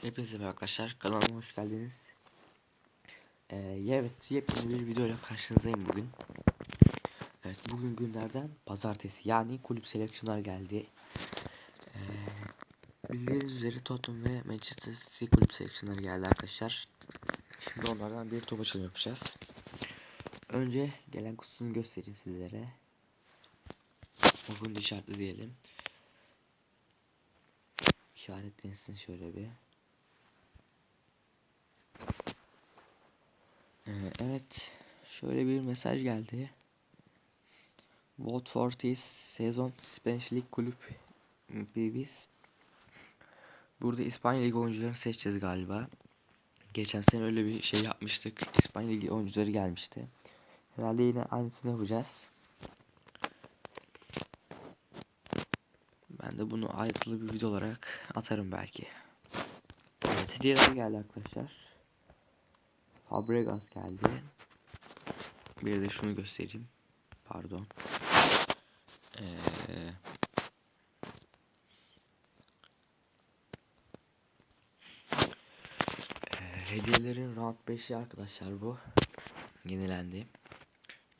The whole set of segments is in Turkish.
Hepinize merhaba arkadaşlar. Kanalıma hoş geldiniz. Ee, evet, yepyeni bir video ile karşınızdayım bugün. Evet, bugün günlerden pazartesi. Yani kulüp seleksiyonlar geldi. Ee, bildiğiniz üzere Tottenham ve Manchester City kulüp seleksiyonları geldi arkadaşlar. Şimdi onlardan bir top açılımı yapacağız. Önce gelen kutusunu göstereyim sizlere. Bugün işaretli diyelim. İşaretlensin şöyle bir. Ee, evet. Şöyle bir mesaj geldi. Vote for this sezon Spanish League kulüp biz Burada İspanya Ligi oyuncularını seçeceğiz galiba. Geçen sene öyle bir şey yapmıştık. İspanya Ligi oyuncuları gelmişti. Herhalde yine aynısını yapacağız. Ben de bunu ayrıntılı bir video olarak atarım belki. Evet hediyeler geldi arkadaşlar. Fabregas geldi. Bir de şunu göstereyim. Pardon. Ee, ee, hediyelerin round 5'i arkadaşlar bu. Yenilendi.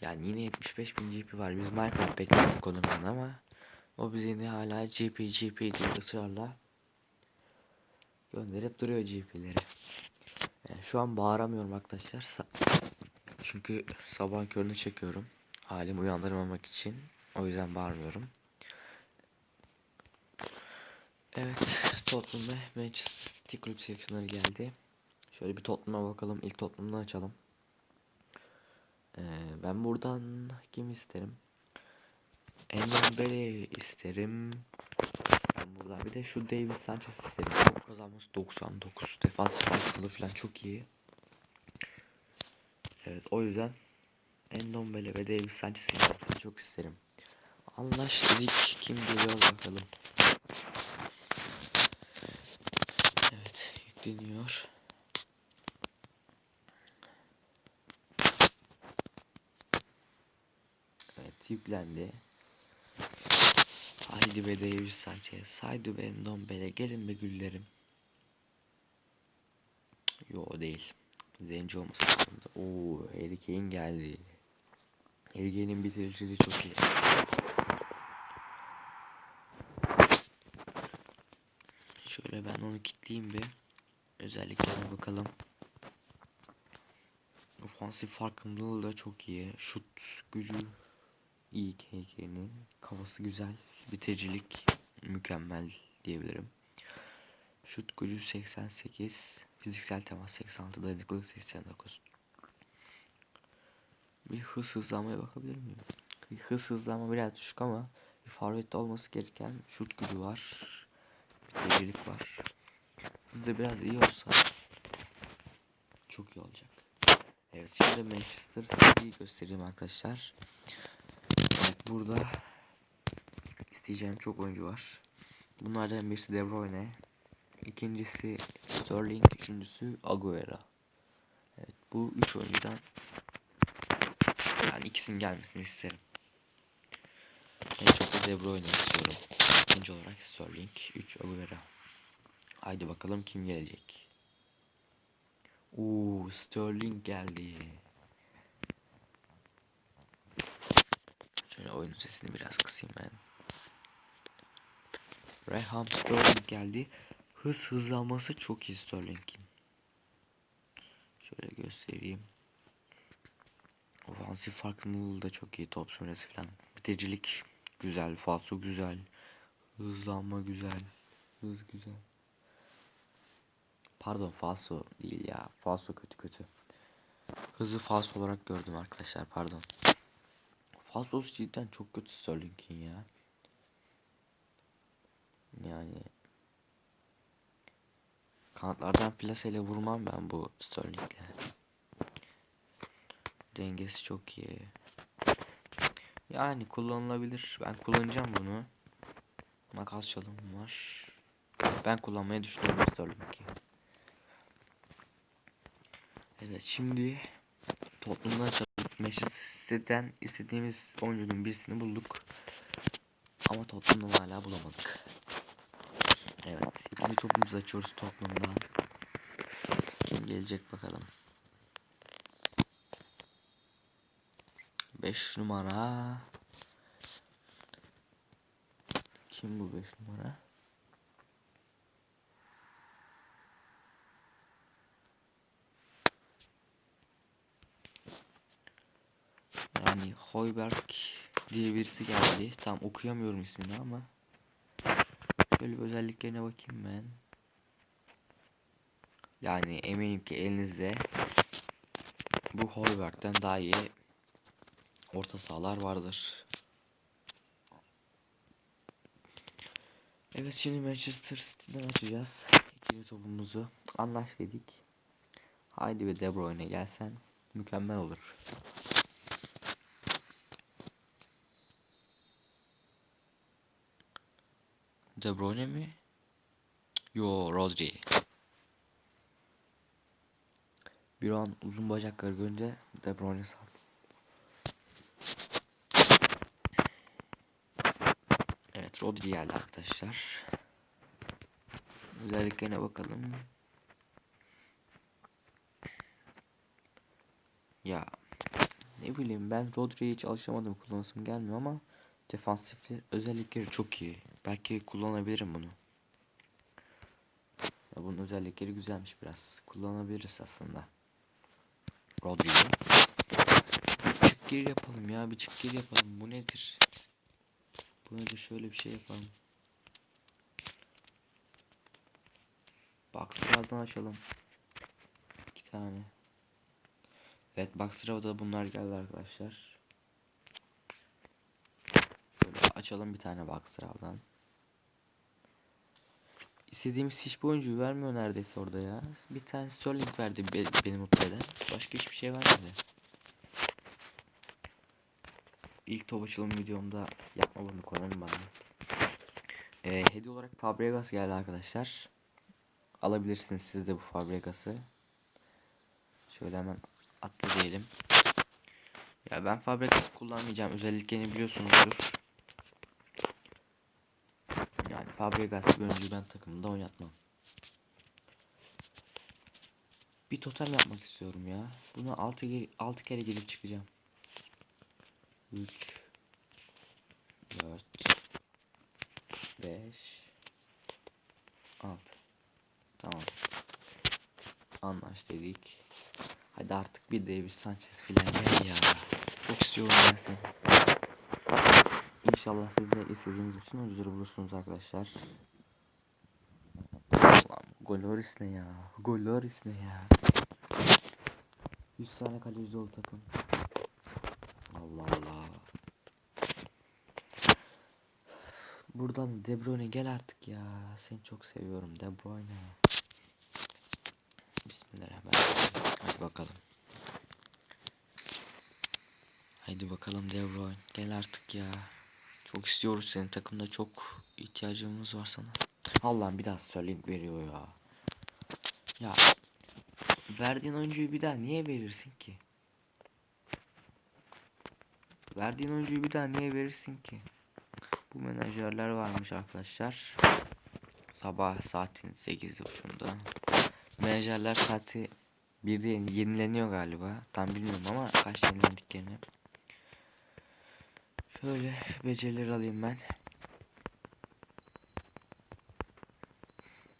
Yani yine 75 bin GP var. Biz Minecraft bekledik ondan ama o bizi hala GP GP diye ısrarla gönderip duruyor GP'leri. Şu an bağıramıyorum arkadaşlar. Çünkü sabah körünü çekiyorum. Halimi uyandırmamak için. O yüzden bağırmıyorum. Evet. Tottenham ve Manchester City kulüp seleksiyonları geldi. Şöyle bir Tottenham'a bakalım. İlk Tottenham'dan açalım. Ee, ben buradan kim isterim? Endombele isterim. Ben buradan bir de şu David Sanchez isterim. Çok kazanması 99. Defans farklı falan çok iyi. Evet o yüzden Endombele ve David Sanchez'i çok isterim. Anlaştık. Kim geliyor bakalım. Evet yükleniyor. Evet yüklendi. Haydi be David Sanchez. Haydi be Endombele. Gelin be güllerim. Yo değil. Zenci olması lazım. Oo, Harry Kane geldi. Harry Kane'in bitiriciliği çok iyi. Şöyle ben onu kitleyeyim bir. Özelliklerine bakalım. Ofansif farkındalığı da çok iyi. Şut gücü iyi Kane'in. Kafası güzel. Bitiricilik mükemmel diyebilirim. Şut gücü 88. Fiziksel temas 86, dayanıklılık 89. Bir hız hızlanmaya bakabilir miyim? Bir hız hızlanma biraz düşük ama bir forvette olması gereken şut gücü var. Bir tecrübelik var. Hızı biraz iyi olsa çok iyi olacak. Evet şimdi Manchester City'yi göstereyim arkadaşlar. Evet burada isteyeceğim çok oyuncu var. Bunlardan birisi De Bruyne, İkincisi Sterling, üçüncüsü Agüero. Evet bu üç oyuncudan yani ikisinin gelmesini isterim. En çok da De Bruyne istiyorum. İkinci olarak Sterling, üç Agüero. Haydi bakalım kim gelecek. Oo Sterling geldi. Şöyle oyunun sesini biraz kısayım ben. Reham Sterling geldi. Hız hızlanması çok iyi Sterling'in. Şöyle göstereyim. Ofansif farkındalığı da çok iyi. Top süresi falan. Bitiricilik güzel. Falso güzel. Hızlanma güzel. Hız güzel. Pardon falso değil ya. Falso kötü kötü. Hızı falso olarak gördüm arkadaşlar. Pardon. Falsosu cidden çok kötü Sterling'in ya. Yani Kanatlardan plaseyle vurmam ben bu Sterling'le. Dengesi çok iyi. Yani kullanılabilir. Ben kullanacağım bunu. Makas çalımım var. Ben kullanmayı düşünüyorum Sterling'i. Evet şimdi toplumdan çalıp Manchester'den istediğimiz oyuncunun birisini bulduk. Ama Tottenham'dan hala bulamadık. İkinci topumuzu açıyoruz Tottenham'dan. Kim gelecek bakalım. 5 numara. Kim bu 5 numara? Yani Hoiberg diye birisi geldi. Tam okuyamıyorum ismini ama. Şöyle bir özelliklerine bakayım ben. Yani eminim ki elinizde bu Hoiberg'den daha iyi orta sahalar vardır. Evet şimdi Manchester City'den açacağız. İkinci topumuzu anlaş. Haydi bir De Bruyne gelsen mükemmel olur. De Bruyne mi? Yo Rodri. Bir an uzun bacakları görünce De Bruyne sandım. Evet Rodri geldi arkadaşlar. Özelliklerine bakalım. Ya ne bileyim ben Rodri'ye hiç alışamadım kullanasım gelmiyor ama defansifli özellikleri çok iyi. Belki kullanabilirim bunu. Ya bunun özellikleri güzelmiş biraz. Kullanabiliriz aslında. Rodri'yi. Bir çık gir yapalım ya bir çık gir yapalım. Bu nedir? Bu nedir şöyle bir şey yapalım. Boxer'dan açalım. İki tane. Evet Boxer'da bunlar geldi arkadaşlar. Şöyle açalım bir tane Boxer'dan. İstediğimiz hiçbir oyuncuyu vermiyor neredeyse orada ya. Bir tane Sterling verdi be beni mutlu. Başka hiçbir şey vermedi. İlk top açılım videomda yapma bunu koyalım bana. Ee, hediye olarak Fabregas geldi arkadaşlar. Alabilirsiniz siz de bu Fabregas'ı. Şöyle hemen atlı diyelim. Ya ben Fabregas kullanmayacağım. Özelliklerini biliyorsunuzdur. Yani Fabregas oyuncuyu ben takımda oynatmam. Bir totem yapmak istiyorum ya. Bunu 6 6 kere girip çıkacağım. 3 4 5 6 Tamam. Anlaş dedik. Hadi artık bir Davis Sanchez filan gel ya. Çok istiyorum ben seni. İnşallah siz de istediğiniz bütün oyuncuları bulursunuz arkadaşlar. Ulan Goloris ne ya? Goloris ne ya? 100 tane kaleci dolu takım. Allah Allah. Buradan De Bruyne gel artık ya. Seni çok seviyorum De Bruyne. Bismillahirrahmanirrahim. Hadi bakalım. Haydi bakalım De Bruyne. Gel artık ya. Çok istiyoruz seni. Takımda çok ihtiyacımız var sana. Allah'ım bir daha söyleyeyim veriyor ya. Ya verdiğin oyuncuyu bir daha niye verirsin ki? Verdiğin oyuncuyu bir daha niye verirsin ki? Bu menajerler varmış arkadaşlar. Sabah saatin 8.30'da. Menajerler saati bir de yenileniyor galiba. Tam bilmiyorum ama kaç yenilendiklerini. Şöyle becerileri alayım ben.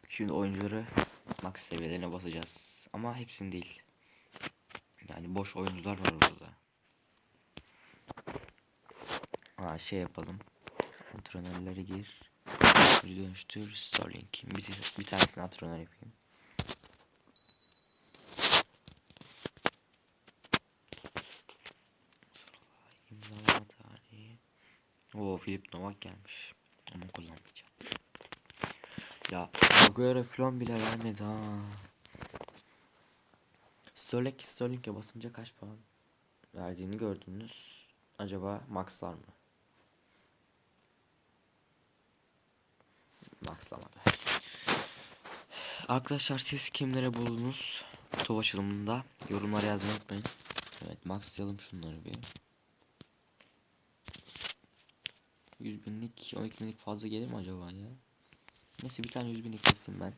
Şimdi oyuncuları max seviyelerine basacağız. Ama hepsini değil. Yani boş oyuncular var burada. Ha şey yapalım. Antrenörleri gir. Dönüştür. Sterling. Bir, bir tanesini antrenör yapayım. Oo Philip Novak gelmiş. Ama kullanmayacağım. Ya Agüero falan bile vermedi ha. Sterling Sterling'e basınca kaç puan verdiğini gördünüz. Acaba maxlar mı? Maxlamadı. Arkadaşlar siz kimlere buldunuz? Top açılımında yorumlara yazmayı unutmayın. Evet maxlayalım şunları bir. 100 binlik 12 binlik fazla gelir mi acaba ya? Neyse bir tane 100 bin keseyim ben.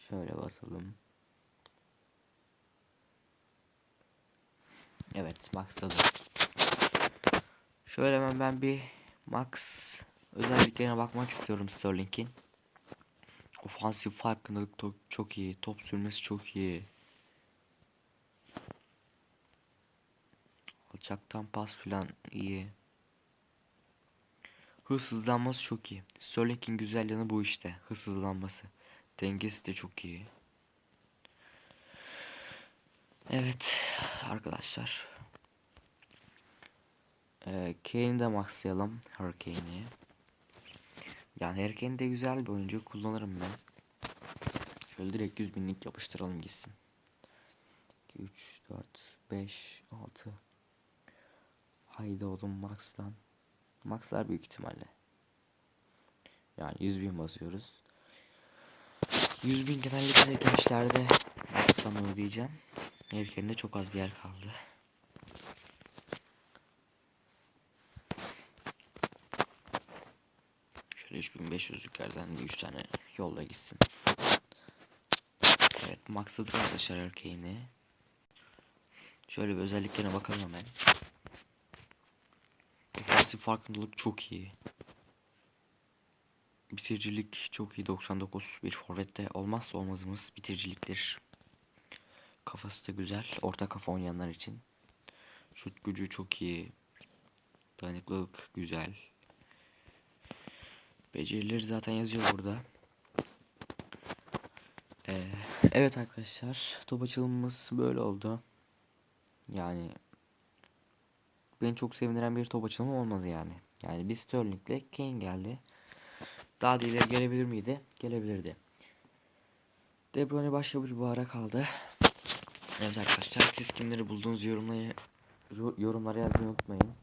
Şöyle basalım. Evet maxladım. Şöyle hemen ben bir max özelliklerine bakmak istiyorum Sterling'in. Ofansif farkındalık çok iyi. Top sürmesi çok iyi. Alçaktan pas filan iyi. Hız çok iyi. Sterling'in güzel yanı bu işte. Hız hızlanması. Dengesi de çok iyi. Evet arkadaşlar. Ee, Kane'i de maxlayalım. Hurricane'i. Yani Hurricane de güzel bir oyuncu. Kullanırım ben. Şöyle direkt 100 binlik yapıştıralım gitsin. 2, 3, 4, 5, 6. Haydi oğlum Max'tan. Max'lar büyük ihtimalle. Yani 100 bin basıyoruz. 100 bin genellikle gençlerde Max'tan ödeyeceğim. Hurricane'de çok az bir yer kaldı. Şöyle 3500'lüklerden bir 3 tane yolla gitsin. Evet maksadı arkadaşlar erkeğini. Şöyle bir özelliklerine bakalım hemen. Ofansif farkındalık çok iyi. Bitiricilik çok iyi 99 bir forvette olmazsa olmazımız bitiriciliktir. Kafası da güzel orta kafa oynayanlar için. Şut gücü çok iyi. Dayanıklılık güzel. Becerileri zaten yazıyor burada. Ee, evet arkadaşlar top açılımımız böyle oldu. Yani beni çok sevindiren bir top açılımı olmadı yani. Yani bir Sterling'le Kane geldi. Daha da ileri gelebilir miydi? Gelebilirdi. De Bruyne başka bir bahara kaldı. Evet arkadaşlar siz kimleri bulduğunuz yorumlayı yorumlara yazmayı unutmayın.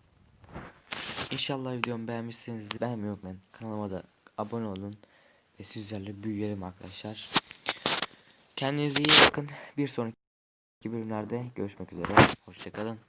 İnşallah videomu beğenmişsinizdir. Beğenmeyi unutmayın. Kanalıma da abone olun. Ve sizlerle büyüyelim arkadaşlar. Kendinize iyi bakın. Bir sonraki bölümlerde görüşmek üzere. Hoşçakalın.